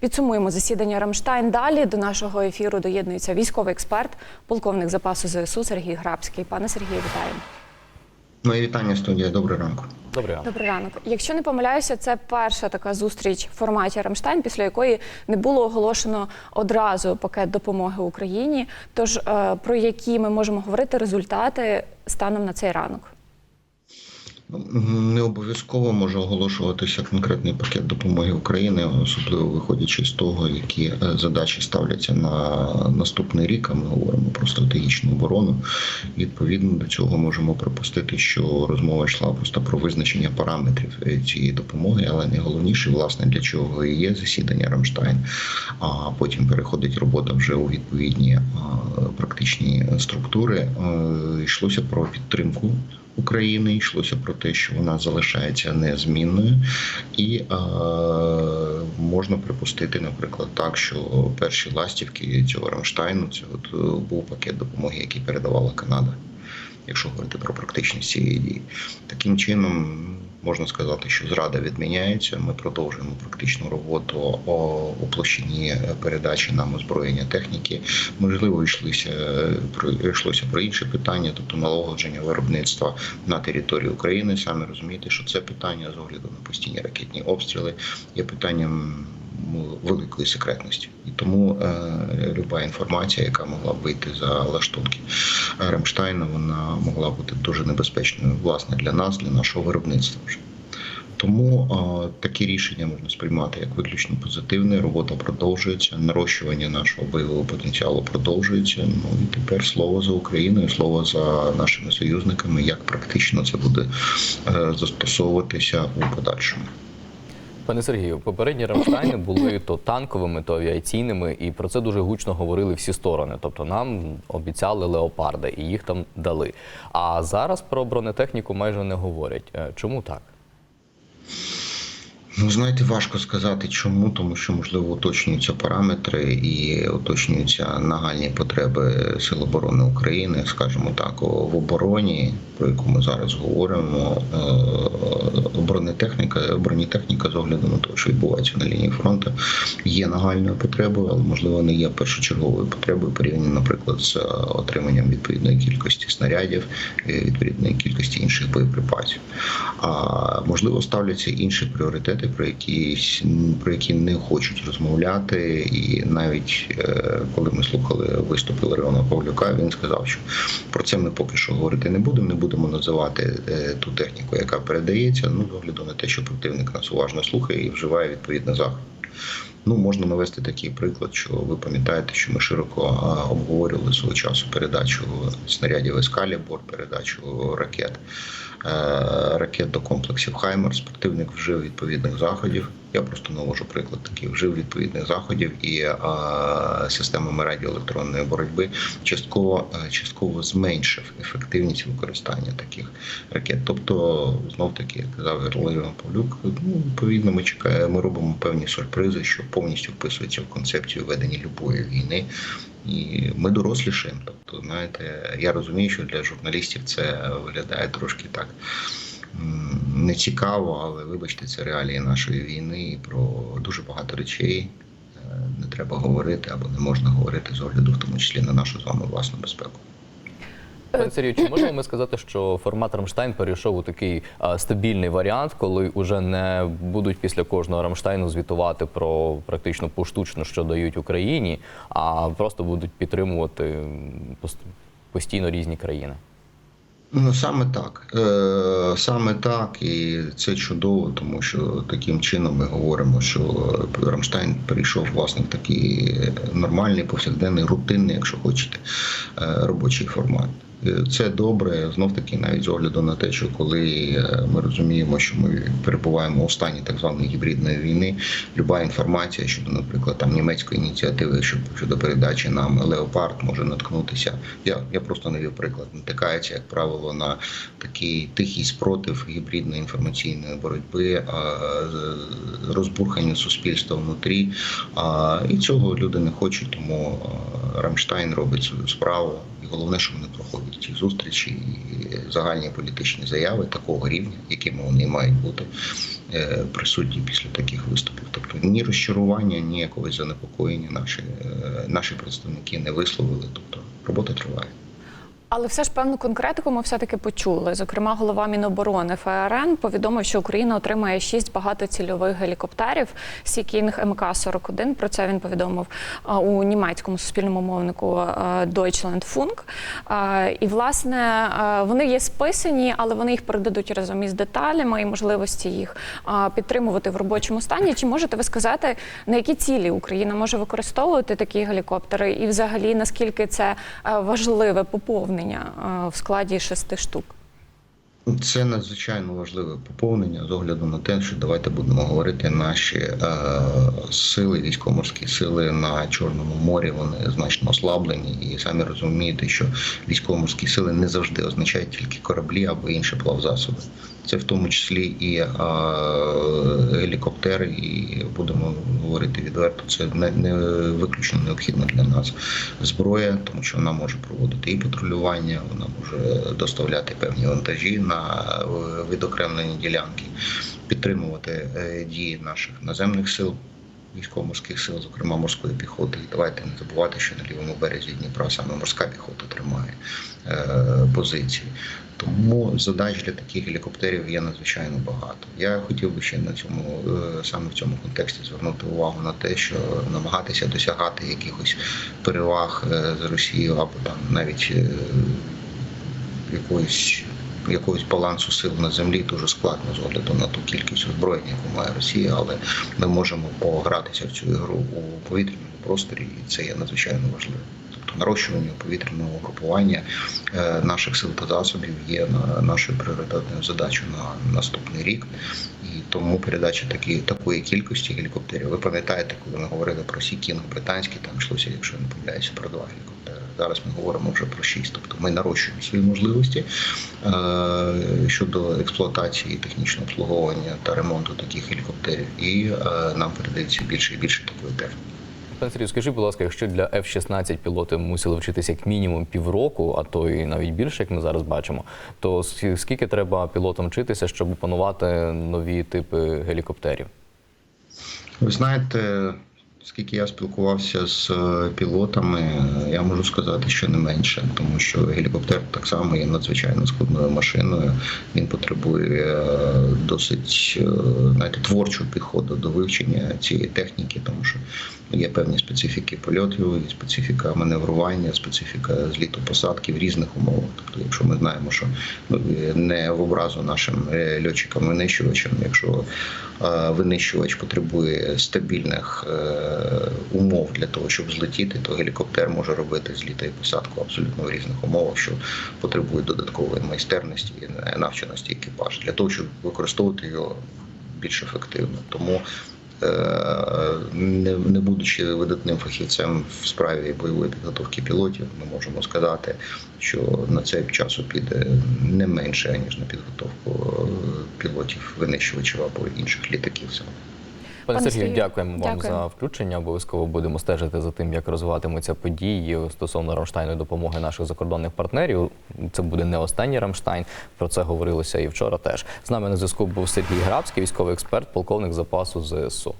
Підсумуємо засідання Рамштайн. Далі до нашого ефіру доєднується військовий експерт, полковник запасу ЗСУ Сергій Грабський. Пане Сергію, вітаємо. Мої вітання студія. Добрий ранку. Добрий ранок. Добрий ранок. Якщо не помиляюся, це перша така зустріч в форматі Рамштайн, після якої не було оголошено одразу пакет допомоги Україні. Тож е, про які ми можемо говорити результати станом на цей ранок? Не обов'язково може оголошуватися конкретний пакет допомоги України, особливо виходячи з того, які е, задачі ставляться на наступний рік. А ми говоримо про стратегічну оборону. Відповідно до цього можемо припустити, що розмова йшла просто про визначення параметрів е, цієї допомоги, але найголовніше, власне, для чого і є засідання Рамштайн. А потім переходить робота вже у відповідні практичні структури. Е, Йшлося про підтримку. України йшлося про те, що вона залишається незмінною, і е, можна припустити, наприклад, так, що перші ластівки цього Рамштайну це от е, був пакет допомоги, який передавала Канада. Якщо говорити про практичність цієї дії, таким чином можна сказати, що зрада відміняється. Ми продовжуємо практичну роботу у площині передачі нам озброєння техніки. Можливо, йшлося про йшлося про інші питання, тобто налагодження виробництва на території України. Самі розумієте, що це питання з огляду на постійні ракетні обстріли є питанням великої секретності, і тому е, люба інформація, яка могла б вийти за лаштунки Ремштайна, вона могла бути дуже небезпечною власне для нас, для нашого виробництва. Вже. Тому е, такі рішення можна сприймати як виключно позитивне. Робота продовжується, нарощування нашого бойового потенціалу продовжується. Ну і тепер слово за Україною, слово за нашими союзниками, як практично це буде е, застосовуватися у подальшому. Пане Сергію, попередні Рамштайни були то танковими, то авіаційними, і про це дуже гучно говорили всі сторони. Тобто нам обіцяли леопарди і їх там дали. А зараз про бронетехніку майже не говорять. Е, Чому так? Ну, знаєте, важко сказати чому, тому що можливо уточнюються параметри і уточнюються нагальні потреби Сил оборони України, скажімо так, в обороні, про яку ми зараз говоримо. е, Бронетехніка, бронетехніка з огляду на те, що відбувається на лінії фронту, є нагальною потребою, але можливо не є першочерговою потребою порівняно, наприклад, з отриманням відповідної кількості снарядів, е, відповідної кількості інших боєприпасів. А можливо, ставляться інші пріоритети, про які про які не хочуть розмовляти. І навіть е, коли ми слухали виступи Іларіона Павлюка, він сказав, що про це ми поки що говорити не будемо. Не будемо називати е, ту техніку, яка передається. Ну, з огляду на те, що противник нас уважно слухає і вживає відповідно захід. Ну, можна навести такий приклад, що ви пам'ятаєте, що ми широко обговорювали свого часу передачу снарядів Ескалібор, передачу ракет, е, ракет до комплексів Хаймерс. Противник вжив відповідних заходів. Я просто навожу приклад такий, вжив відповідних заходів і а, системами радіоелектронної боротьби частково е, частково зменшив ефективність використання таких ракет. Тобто, знов таки, як казав Герлион Павлюк, ну відповідно, ми чекаємо, ми робимо певні сюрпризи, що повністю вписується в концепцію ведення любої війни. І ми дорослішаємо. Тобто, знаєте, я розумію, що для журналістів це виглядає трошки так м, нецікаво, але вибачте, це реалії нашої війни і про дуже багато речей е, не треба говорити або не можна говорити з огляду, в тому числі на нашу з вами власну безпеку. Пане Сергію, чи можемо ми сказати, що формат Рамштайн перейшов у такий стабільний варіант, коли вже не будуть після кожного Рамштайну звітувати про практично поштучно, що дають Україні, а просто будуть підтримувати постійно різні країни? Ну саме так, е, саме так, і це чудово, тому що таким чином ми говоримо, що Рамштайн перейшов власне в такий нормальний, повсякденний, рутинний, якщо хочете, е, робочий формат. Це добре, знов таки, навіть з огляду на те, що коли е, ми розуміємо, що ми перебуваємо у стані так званої гібридної війни, люба інформація щодо, наприклад, там німецької ініціативи щодо, передачі нам Леопард може наткнутися. Я, я просто навів приклад, натикається, як правило, на такий тихий спротив гібридної інформаційної боротьби, розбурхання суспільства внутрі. А, і цього люди не хочуть, тому Рамштайн робить свою справу головне, що вони проходять ці зустрічі і загальні політичні заяви такого рівня, якими вони мають бути е, присутні після таких виступів. Тобто ні розчарування, ні якогось занепокоєння наші, е, наші представники не висловили. Тобто робота триває. Але все ж певну конкретику ми все-таки почули. Зокрема, голова Міноборони ФРН повідомив, що Україна отримає шість багатоцільових гелікоптерів Сікінг МК 41 Про це він повідомив у німецькому суспільному мовнику а, Deutschlandfunk. А, І власне вони є списані, але вони їх передадуть разом із деталями і можливості їх підтримувати в робочому стані. Чи можете ви сказати, на які цілі Україна може використовувати такі гелікоптери, і взагалі наскільки це важливе поповнення е, в складі шести штук? Це надзвичайно важливе поповнення з огляду на те, що давайте будемо говорити, наші е, сили, військово-морські сили на Чорному морі вони значно ослаблені, і самі розумієте, що військово-морські сили не завжди означають тільки кораблі або інші плавзасоби. Це в тому числі і гелікоптери, і будемо говорити відверто. Це не, виключно необхідно для нас зброя, тому що вона може проводити і патрулювання, вона може доставляти певні вантажі на е, відокремлені ділянки, підтримувати е, дії наших наземних сил. Військово-морських сил, зокрема морської піхоти, і давайте не забувати, що на лівому березі Дніпра саме морська піхота тримає е, позиції. Тому задач для таких гелікоптерів є надзвичайно багато. Я хотів би ще на цьому е, саме в цьому контексті звернути увагу на те, що намагатися досягати якихось переваг е, з Росією або там навіть е, якоїсь. Якогось балансу сил на землі дуже складно з огляду на ту кількість озброєння, яку має Росія, але ми можемо погратися в цю ігру у повітряному просторі, і це є надзвичайно важливо. Тобто нарощування повітряного угрупування е, наших сил та засобів є нашою пріоритетною задачею на наступний рік. І тому передача такі, такої кількості гелікоптерів. Ви пам'ятаєте, коли ми говорили про Сікінг британський, там йшлося, якщо я не помиляюся, про два гелікоптери. Зараз ми говоримо вже про шість. Тобто ми нарощуємо свої можливості е, щодо експлуатації, технічного обслуговування та ремонту таких гелікоптерів, і е, нам передається більше і більше такої техніки. Пане Сергію, скажіть, будь ласка, якщо для F-16 пілоти мусили вчитися як мінімум півроку, а то і навіть більше, як ми зараз бачимо, то скільки треба пілотам вчитися, щоб опанувати нові типи гелікоптерів? Ви знаєте, скільки я спілкувався з е, пілотами, е, я можу сказати, що не менше, тому що гелікоптер так само є надзвичайно складною машиною. Він потребує е, досить знаєте, творчого підходу до вивчення цієї техніки, тому що є певні специфіки польотів, специфіка маневрування, специфіка зліту посадки в різних умовах. Тобто, якщо ми знаємо, що ну, не в образу нашим льотчикам-винищувачам, якщо винищувач потребує стабільних умов для того, щоб злетіти, то гелікоптер може робити зліта і посадку абсолютно в різних умовах, що потребує додаткової майстерності і навченості екіпажу для того, щоб використовувати його більш ефективно. Тому е, не, не будучи видатним фахівцем в справі бойової підготовки пілотів, ми можемо сказати, що на цей часу піде не менше ніж на підготовку е, пілотів винищувачів або інших літаків. Пане Сергію, дякуємо вам дякую. за включення. Обов'язково будемо стежити за тим, як розвиватимуться події стосовно Рамштайну допомоги наших закордонних партнерів. Це буде не останній Рамштайн. Про це говорилося і вчора. Теж з нами на зв'язку був Сергій Грабський, військовий експерт, полковник запасу ЗСУ.